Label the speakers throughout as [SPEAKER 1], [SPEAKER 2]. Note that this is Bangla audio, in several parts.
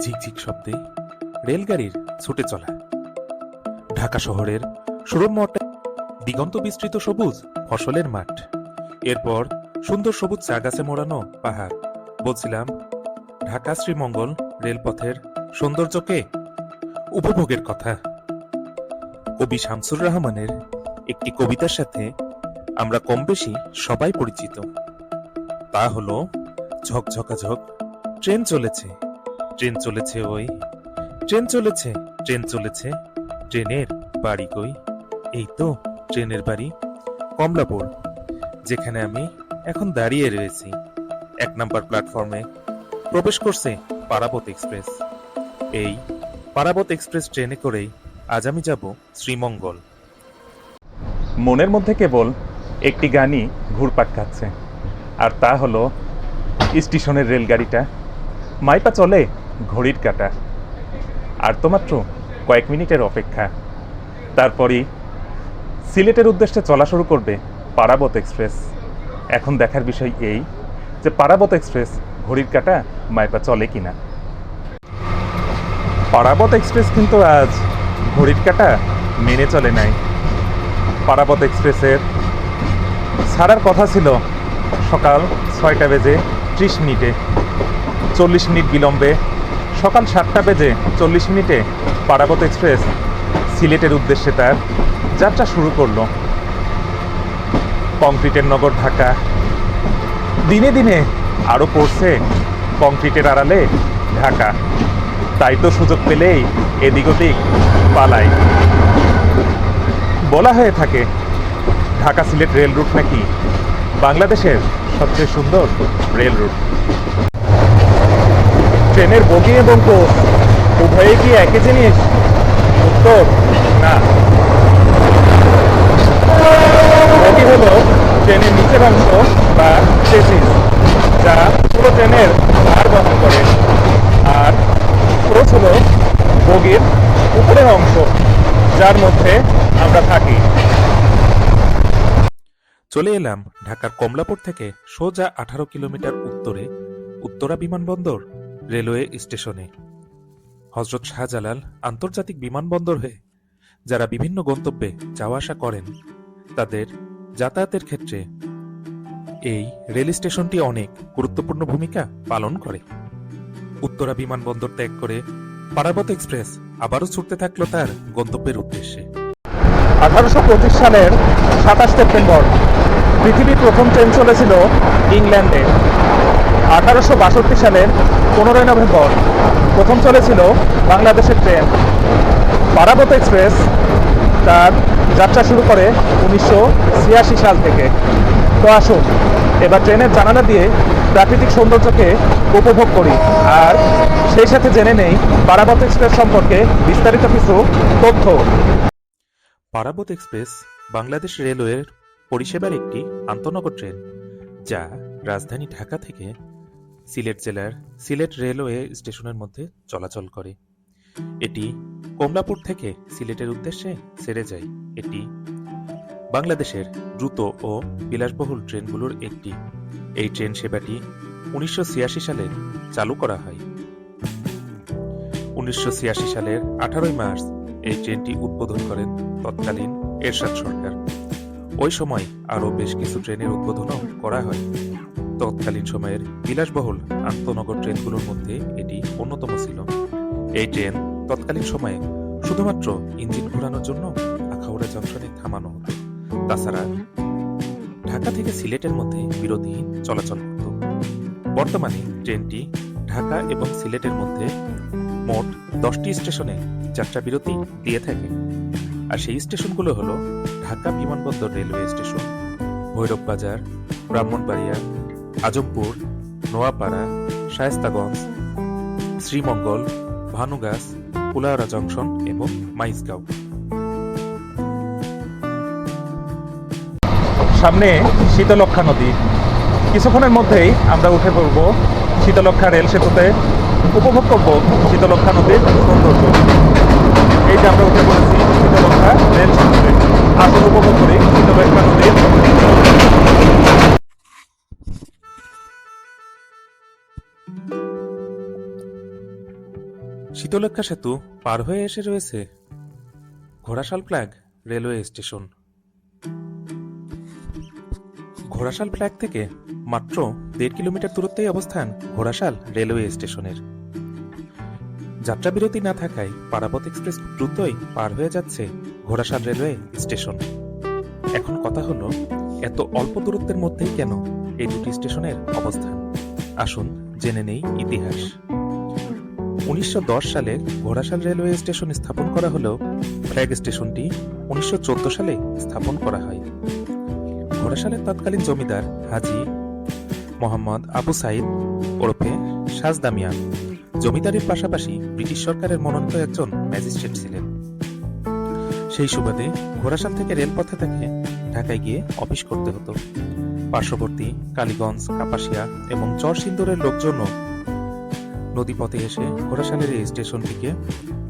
[SPEAKER 1] ঝিকঝিক শব্দে রেলগাড়ির ছুটে চলা। ঢাকা শহরের সুরম্যটা দিগন্ত বিস্তৃত সবুজ ফসলের মাঠ। এরপর সুন্দর সবুজ চা গাছে মোড়ানো পাহাড়। বলছিলাম, ঢাকা শ্রীমঙ্গল রেলপথের সৌন্দর্যকে উপভোগের কথা। কবি শামসুর রহমানের একটি কবিতার সাথে আমরা কম বেশি সবাই পরিচিত। তা হলো, ঝকঝকাঝক ট্রেন চলেছে। ট্রেন চলেছে ওই। ট্রেন চলেছে ট্রেন চলেছে, ট্রেনের বাড়ি কই? এই তো, ট্রেনের বাড়ি, কমলাপুর, যেখানে আমি এখন দাঁড়িয়ে রয়েছি। এক নম্বর প্ল্যাটফর্মে প্রবেশ করছে পারাবত এক্সপ্রেস। এই পারাবত এক্সপ্রেস ট্রেনে করেই আজ আমি যাব শ্রীমঙ্গল।
[SPEAKER 2] মনের মধ্যে কেবল একটি গানই ঘুরপাক খাচ্ছে, আর তা হলো স্টেশনের রেলগাড়িটা। মাইপা চলে ঘড়ির কাটা। আর তো মাত্র কয়েক মিনিটের অপেক্ষা। তারপরই সিলেটের উদ্দেশ্যে চলা শুরু করবে পারাবত এক্সপ্রেস। এখন দেখার বিষয় এই যে পারাবত এক্সপ্রেস ঘড়ির কাটা মাইপা চলে কিনা। পারাবত এক্সপ্রেস কিন্তু আজ ঘড়ির কাটা মেনে চলে নাই। পারাবত এক্সপ্রেসের ছাড়ার কথা ছিল সকাল ছয়টা বেজে ত্রিশ মিনিটে। চল্লিশ মিনিট বিলম্বে সকাল সাতটা বেজে চল্লিশ মিনিটে পারাবত এক্সপ্রেস সিলেটের উদ্দেশ্যে তার যাত্রা শুরু করল। কংক্রিটের নগর ঢাকা। দিনে দিনে আরও পড়ছে কংক্রিটের আড়ালে ঢাকা। তাই তো সুযোগ পেলেই এদিক ওদিক পালাই। বলা হয়ে থাকে, ঢাকা সিলেট রেল রুট নাকি বাংলাদেশের সবচেয়ে সুন্দর রেল রুট। ট্রেনের বগি এবং কোচ উভয়ে কি একই জিনিস? উত্তর, না। বগি হলো ট্রেনের নিচের অংশ বা চেসিস যা পুরো ট্রেনের ভার বহন করে। আর কোচ হলো বগির উপরের অংশ, যার মধ্যে আমরা থাকি।
[SPEAKER 1] চলে এলাম ঢাকার কমলাপুর থেকে সোজা আঠারো কিলোমিটার উত্তরে উত্তরা বিমানবন্দর। রেলওয়ে স্টেশনে। হজরত শাহজালাল আন্তর্জাতিক বিমানবন্দর হয়ে যারা বিভিন্ন গন্তব্যে যাওয়া আসা করেন, তাদের যাতায়াতের ক্ষেত্রে এই রেল স্টেশনটি অনেক গুরুত্বপূর্ণ ভূমিকা পালন করে। উত্তরা বিমানবন্দর ত্যাগ করে পারাবত এক্সপ্রেস আবারও ছুটতে থাকল তার গন্তব্যের উদ্দেশ্যে।
[SPEAKER 2] আঠারোশো পঁচিশ সালের সাতাশ সেপ্টেম্বর পৃথিবীর প্রথম ট্রেন চলেছিল ইংল্যান্ডে। আঠারোশো বাষট্টি সালের পনেরোই নভেম্বর প্রথম চলেছিল বাংলাদেশের ট্রেন। পারাবত এক্সপ্রেস তার যাত্রা শুরু করে উনিশশো ছিয়াশি সাল থেকে। তো আসুন, এবার ট্রেনের জানালা দিয়ে প্রাকৃতিক সৌন্দর্যকে উপভোগ করি। আর সেই সাথে জেনে নেই পারাবত এক্সপ্রেস সম্পর্কে বিস্তারিত কিছু তথ্য।
[SPEAKER 1] পারাবত এক্সপ্রেস বাংলাদেশ রেলওয়ের পরিষেবার একটি আন্তনগর ট্রেন, যা রাজধানী ঢাকা থেকে সিলেট জেলার সিলেট রেলওয়ে স্টেশনের মধ্যে চলাচল করে। এটি কমলাপুর থেকে সিলেটের উদ্দেশ্যে ছেড়ে যায়। এটি বাংলাদেশের দ্রুত ও বিলাসবহুল ট্রেনগুলোর একটি। এই ট্রেন সেবাটি উনিশশো ছিয়াশি সালে চালু করা হয়। উনিশশো ছিয়াশি সালের আঠারোই মার্চ এই ট্রেনটি উদ্বোধন করেন তৎকালীন এরশাদ সরকার। ওই সময় আরও বেশ কিছু ট্রেনের উদ্বোধনও করা হয়। তৎকালীন সময়ের বিলাসবহুল আন্তনগর ট্রেনগুলোর মধ্যে এটি অন্যতম ছিল। এই ট্রেন তৎকালীন সময়ে শুধুমাত্র ইঞ্জিন ঘোরানোর জন্য আখাউড়া জংশনে থামানো হতো। তাছাড়া ঢাকা থেকে সিলেটের মধ্যে বিরতিহীন চলাচল করত। বর্তমানে ট্রেনটি ঢাকা এবং সিলেটের মধ্যে মোট দশটি স্টেশনে যাত্রা বিরতি দিয়ে থাকে। আর সেই স্টেশনগুলো হলো ঢাকা বিমানবন্দর railway station Bhairab Bazar Brahmanbaria Azampur, Noapara, Shaistaganj, Sreemangal, Bhanugach Kulaura junction এবং মাইজগাঁও।
[SPEAKER 2] সামনে শীতলক্ষা নদী। কিছুক্ষণের মধ্যেই আমরা উঠে পড়ব শীতলক্ষা রেল সেতুতে। উপভোগ করব শীতলক্ষা নদীর সৌন্দর্য। এই যে আমরা উঠে পড়েছি শীতলক্ষা রেল সেতুতে। আসল উপভোগ করি শীতলক্ষা নদীর
[SPEAKER 1] শীতলক্ষা সেতু পার হয়ে এসে রয়েছে Ghorashal flag railway station. Ghorashal flag থেকে মাত্র দেড় কিলোমিটার দূরত্বেই অবস্থান ঘোড়াশাল রেলওয়ে স্টেশনের। যাত্রা বিরতি না থাকায় পারাপথ এক্সপ্রেস দ্রুতই পার হয়ে যাচ্ছে ঘোড়াশাল রেলওয়ে স্টেশন। এখন কথা হলো, এত অল্প দূরত্বের মধ্যেই কেন এই দুটি স্টেশনের অবস্থান? আসুন জেনে নেই ইতিহাস। উনিশশো দশ সালে ঘোড়াশাল রেলওয়ে স্টেশন স্থাপন করা হলেও ফ্ল্যাগ স্টেশনটি উনিশশো চোদ্দ সালে স্থাপন করা হয়। ঘোড়াশালের তৎকালীন জমিদার হাজি মোহাম্মদ আবু সাইদ ওরফে সাজদামিয়া জমিদারির পাশাপাশি ব্রিটিশ সরকারের মনোনীত একজন ম্যাজিস্ট্রেট ছিলেন। সেই সুবাদে ঘোড়াশাল থেকে রেলপথে তাকে ঢাকায় গিয়ে অফিস করতে হতো। পার্শ্ববর্তী, কালীগঞ্জ, কাপাসিয়া এবং চরসিন্দুরের লোকজনও নদীপথে এসে ঘোড়াশালের এই স্টেশনটিকে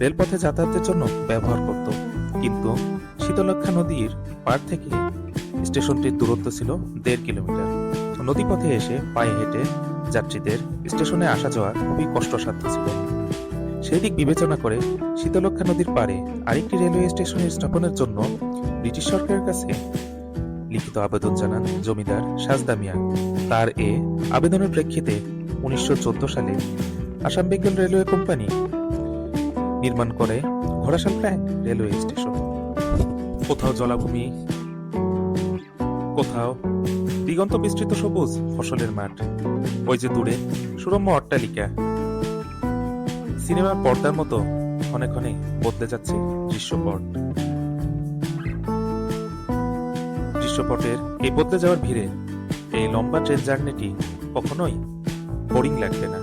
[SPEAKER 1] রেলপথে যাতায়াতের জন্য ব্যবহার করত। কিন্তু শীতলক্ষা নদীর পার থেকে স্টেশনটির দূরত্ব ছিল দেড় কিলোমিটার। নদীপথে এসে পায়ে হেঁটে যাত্রীদের স্টেশনে আসা যাওয়া খুবই কষ্টসাধ্য ছিল। সেই দিক বিবেচনা করে শীতলক্ষা নদীর পারে আরেকটি রেলওয়ে স্টেশনের স্থাপনের জন্য ব্রিটিশ সরকারের কাছে লিখিত আবেদন জানান জমিদার সাজদা মিয়া। তার এ আবেদনের প্রেক্ষিতে উনিশশো সালে আসাম বেঙ্গল রেলওয়ে কোম্পানি নির্মাণ করে ঘোড়াশাল ফ্ল্যাগ রেলওয়ে স্টেশন। কোথাও জলাভূমি, কোথাও দিগন্ত বিস্তৃত সবুজ ফসলের মাঠ। ওই যে দূরে সুরম্য অট্টালিকা। সিনেমার পর্দার মতো ক্ষণে ক্ষণে বদলে যাচ্ছে দৃশ্যপট। দৃশ্যপটের এই বদলে যাওয়ার ভিড়ে এই লম্বা ট্রেন জার্নিটি কখনোই বোরিং লাগবে না।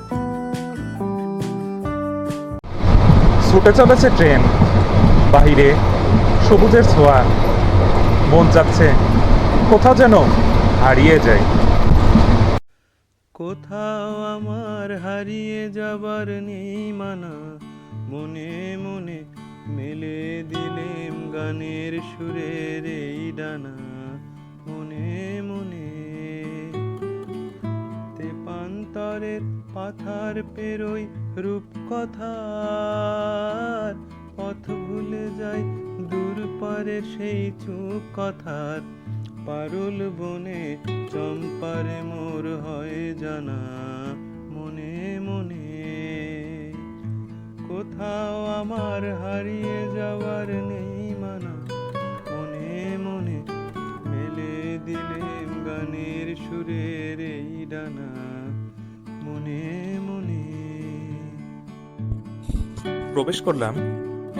[SPEAKER 2] ছুটে চলেছে ট্রেন। বাহিরে সবুজের ছোঁয়া। মন যাচ্ছে কোথাও যেন হারিয়ে যায়।
[SPEAKER 3] কোথাও আমার হারিয়ে যাবার নেই মানা। মনে মনে মেলে দিলেম গানের সুরের এই ডানা। মনে মনে। তেপান্তরের পাথার পেরোই রূপকথার। পথ ভুলে যাই দূর পারে সেই চুপ কথার। পারুল বনে চম্পারে মোর হয় জানা। মনে মনে কোথাও আমার হারিয়ে যাওয়ার নেই। সুরের এই ডানা মনে মনে।
[SPEAKER 1] প্রবেশ করলাম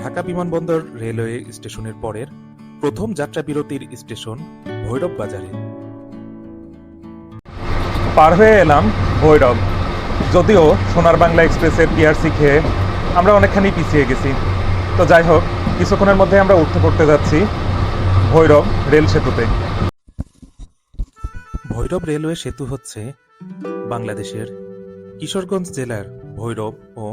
[SPEAKER 1] ঢাকা বিমানবন্দর রেলওয়ে স্টেশনের পরের প্রথম যাত্রা বিরতির স্টেশন ভৈরব বাজারে।
[SPEAKER 2] পার হয়ে এলাম ভৈরব। যদিও সোনার বাংলা এক্সপ্রেসের টিআরসি খেয়ে আমরা অনেকখানি পিছিয়ে গেছি। তো যাই হোক, কিছুক্ষণের মধ্যে আমরা উঠতে পড়তে যাচ্ছি ভৈরব রেল সেতুতে।
[SPEAKER 1] ভৈরব রেলওয়ে সেতু হচ্ছে বাংলাদেশের কিশোরগঞ্জ জেলার ভৈরব ও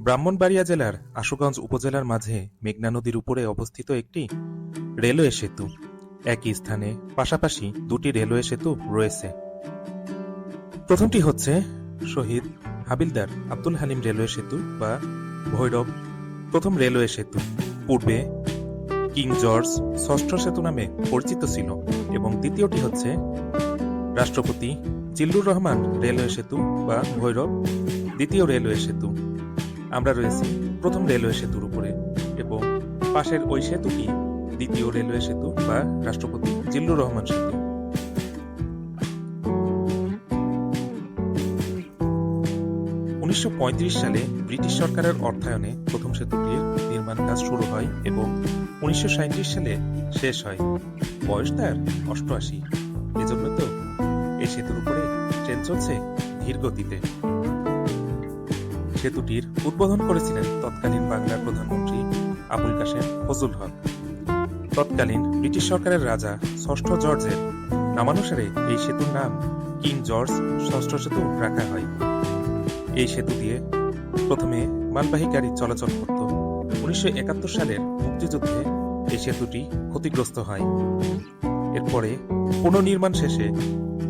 [SPEAKER 1] ব্রাহ্মণবাড়িয়া জেলার আশুগঞ্জ উপজেলার মাঝে মেঘনা নদীর উপরে অবস্থিত একটি রেলওয়ে সেতু। একই স্থানে পাশাপাশি দুটি রেলওয়ে সেতু রয়েছে। প্রথমটি হচ্ছে শহীদ হাবিলদার আব্দুল হালিম রেলওয়ে সেতু বা ভৈরব প্রথম রেলওয়ে সেতু। পূর্বে কিং জর্জ ষষ্ঠ সেতু নামে পরিচিত ছিল এবং দ্বিতীয়টি হচ্ছে রাষ্ট্রপতি জিল্লুর রহমান রেলওয়ে সেতু বা ভৈরব, দ্বিতীয় রেলওয়ে সেতু। আমরা রয়েছি প্রথম রেলওয়ে সেতুর উপরে এবং পাশের ওই সেতুটি দ্বিতীয় রেলওয়ে সেতু বা রাষ্ট্রপতি জিল্লুর রহমান সেতু। উনিশশো পঁয়ত্রিশ সালে ব্রিটিশ সরকারের অর্থায়নে প্রথম সেতুটির নির্মাণ কাজ শুরু হয় এবং উনিশশো সাঁইত্রিশ সালে শেষ হয়। বয়স তার অষ্টআশি। এজন্য তো চলছে ধীর গতিতে। সেতুটির উদ্বোধন করেছিলেন তৎকালীন বাংলার প্রধানমন্ত্রী আবুল কাশেম ফজল হক। তৎকালীন ব্রিটিশ সরকারের রাজা ষষ্ঠ জর্জের নামানুসারে এই সেতুর নাম কিং জর্জ ষষ্ঠ সেতু রাখা হয়। এই সেতু দিয়ে প্রথমে মালবাহী গাড়ি চলাচল করত। উনিশশো একাত্তর সালের মুক্তিযুদ্ধে এই সেতুটি ক্ষতিগ্রস্ত হয়। এরপরে পুনর্নির্মাণ শেষে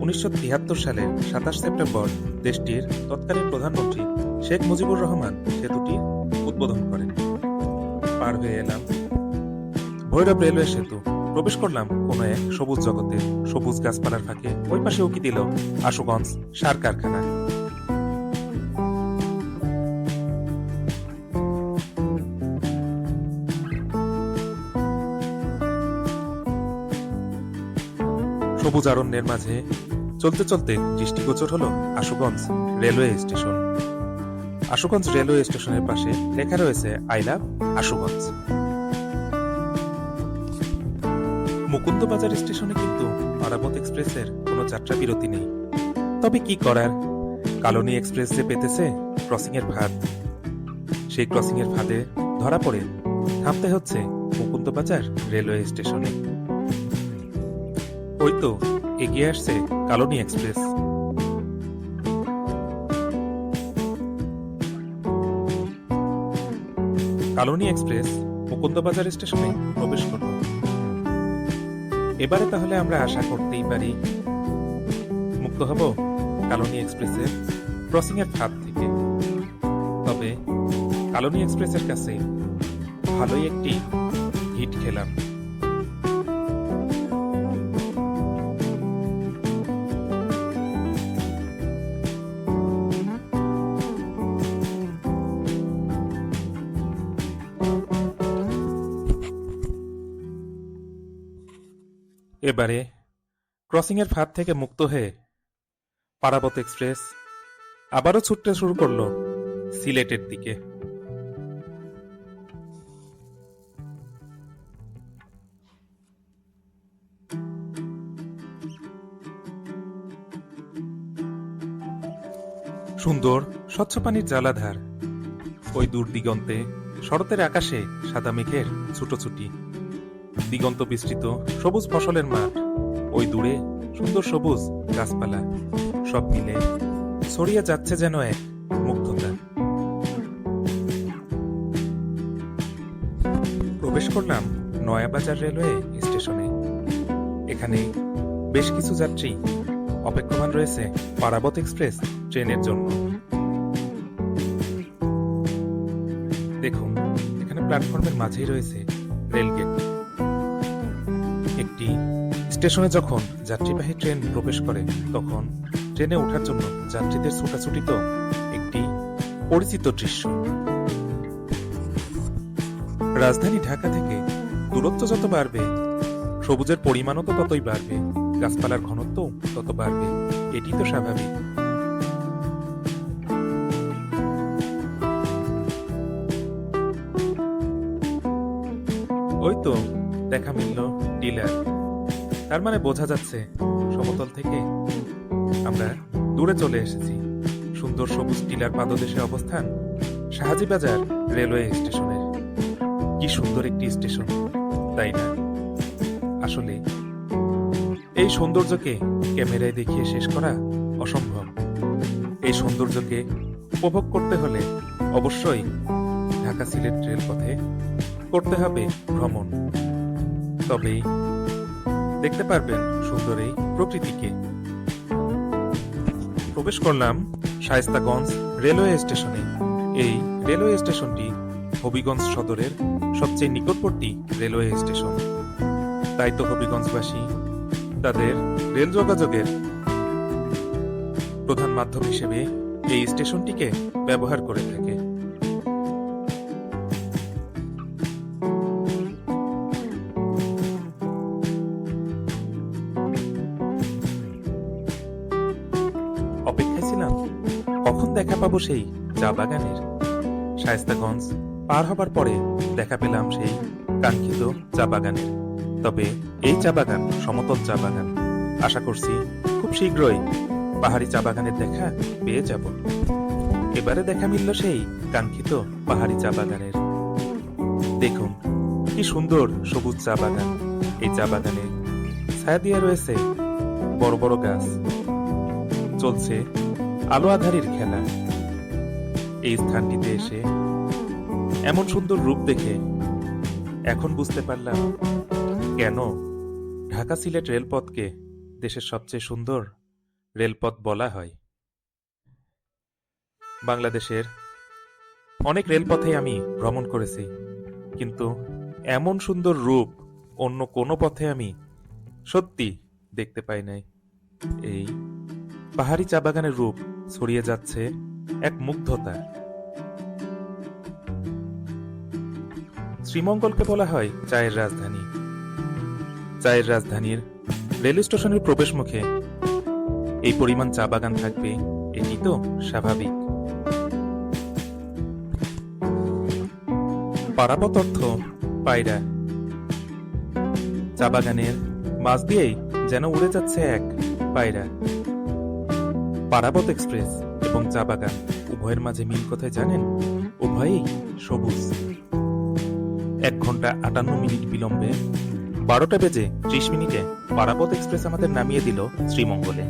[SPEAKER 1] উনিশশো তিয়াত্তর সালের সাতাশ সেপ্টেম্বর দেশটির তৎকালীন প্রধানমন্ত্রী শেখ মুজিবুর রহমান সেতুটি উদ্বোধন করেন। পার হয়ে এলাম ভৈরব রেলওয়ে সেতু। প্রবেশ করলাম কোন এক সবুজ জগতে। সবুজ গাছপালার ফাঁকে ওই পাশে উকি দিল আশুগঞ্জ সার কারখানা। সবুজ অরণ্যের মাঝে চলতে চলতে দৃষ্টিগোচর হলো Ashuganj railway station. Ashuganj railway স্টেশনের পাশে লেখা রয়েছে, আই লাভ আশুগঞ্জ। মুকুন্দবাজার স্টেশনে কিন্তু পারাবত এক্সপ্রেসের কোনো যাত্রা বিরতি নেই। তবে কি করার? কালনী এক্সপ্রেস যে পেতেছে ক্রসিং এর ফাঁদ। সেই ক্রসিং এর ফাঁদে ধরা পড়ে থামতে হচ্ছে মুকুন্দবাজার রেলওয়ে স্টেশনে। ওই তো এগিয়ে আসছে কালনী এক্সপ্রেস। কালনী এক্সপ্রেস, মুকুন্দবাজার স্টেশনে প্রবেশ করল। এবারে তাহলে আমরা আশা করতেই পারি। মুক্ত হব কালনী এক্সপ্রেসের ক্রসিং এর ফাঁদ থেকে। তবে কালনী এক্সপ্রেসের কাছে ভালোই একটি হিট খেলাম। এবারে ক্রসিং এর ফাঁদ থেকে মুক্ত হয়ে পারাবত এক্সপ্রেস আবারও ছুটতে শুরু করল সিলেটের দিকে। সুন্দর, স্বচ্ছ পানির জালাধার। ওই দূর দিগন্তে শরতের আকাশে সাদা মেঘের ছুটোছুটি। দিগন্ত বিস্তৃত, সবুজ ফসলের মাঠ। ওই দূরে সুন্দর সবুজ গাছপালা। সব মিলে ছড়িয়ে যাচ্ছে যেন এক মুগ্ধতা। প্রবেশ করলাম নয়াবাজার রেলওয়ে স্টেশনে। এখানে বেশ কিছু যাত্রী অপেক্ষমান রয়েছে পারাবত এক্সপ্রেস ট্রেনের জন্য। দেখুন, এখানে প্ল্যাটফর্মের মাঝেই রয়েছে রেলগেট। একটি স্টেশনে যখন যাত্রীবাহী ট্রেন প্রবেশ করে, তখন ট্রেনে ওঠার জন্য যাত্রীদের ছুটাছুটি তো একটি পরিচিত দৃশ্য। রাজধানী ঢাকা থেকে দূরত্ব যত বাড়বে, সবুজের পরিমাণও তো ততই বাড়বে, গাছপালার ঘনত্ব তত বাড়বে, এটি তো স্বাভাবিক। ওই তো, দেখা মিলল। ডিলার। তার মানে বোঝা যাচ্ছে সমতল থেকে আমরা দূরে চলে এসেছি। সুন্দর সবুজ টিলার পাদদেশে অবস্থান শাহাজি বাজার রেলওয়ে স্টেশনের। কি সুন্দর একটি স্টেশন, তাই না? আসলে এই সৌন্দর্যকে ক্যামেরায় দেখিয়ে শেষ করা অসম্ভব। এই সৌন্দর্যকে উপভোগ করতে হলে অবশ্যই ঢাকা সিলেট রেলপথে করতে হবে ভ্রমণ। তবেই দেখতে পারবেন সুন্দর এই প্রকৃতিকে। প্রবেশ করলাম শায়স্তাগঞ্জ রেলওয়ে স্টেশনে। এই রেলওয়ে স্টেশনটি হবিগঞ্জ সদরের সবচেয়ে নিকটবর্তী রেলওয়ে স্টেশন। তাই তো হবিগঞ্জবাসী তাদের রেল যোগাযোগের প্রধান মাধ্যম হিসেবে এই স্টেশনটিকে ব্যবহার করে থাকে। পাবো সেই চা বাগানের। শায়স্তাগঞ্জ পার হবার পরে দেখা পেলাম সেই কাঙ্ক্ষিত চা বাগানের। তবে এই চা বাগান, সমতল চা বাগান, আশা করছি খুব শীঘ্রই পাহাড়ি চা বাগানের দেখা পেয়ে যাব। এবারে দেখা মিলল সেই কাঙ্ক্ষিত পাহাড়ি চা বাগানের। দেখুন, কি সুন্দর সবুজ চা বাগান। এই চা বাগানে ছায়া দিয়ে রয়েছে বড় বড় গাছ। চলছে আলো আধারির খেলা। এই স্থানটিতে এসে এমন সুন্দর রূপ দেখে এখন বুঝতে পারলাম কেন ঢাকা সিলেট রেলপথকে দেশের সবচেয়ে সুন্দর রেলপথ বলা হয়। বাংলাদেশের অনেক রেলপথে আমি ভ্রমণ করেছি, কিন্তু এমন সুন্দর রূপ অন্য কোনো পথে আমি সত্যি দেখতে পাই নাই। এই পাহাড়ি চা বাগানের রূপ ছড়িয়ে যাচ্ছে এক মুগ্ধতা। শ্রীমঙ্গলকে বলা হয় চায়ের রাজধানী। চায়ের রাজধানীর রেল স্টেশনের প্রবেশ মুখে এই পরিমাণ চা বাগান থাকবে, এটি তো স্বাভাবিক। পারাপথ অর্থ পায়রা। চা বাগানের মাছ দিয়েই যেন উড়ে যাচ্ছে এক পায়রা। পারাবত এক্সপ্রেস এবং চা বাগান। উভয়ের মাঝে মিল কোথায় জানেন? উভয়েই সবুজ। এক ঘণ্টা আটান্ন মিনিট বিলম্বে বারোটা বেজে ত্রিশ মিনিটে পারাপথ এক্সপ্রেস আমাদের নামিয়ে দিল শ্রীমঙ্গলে।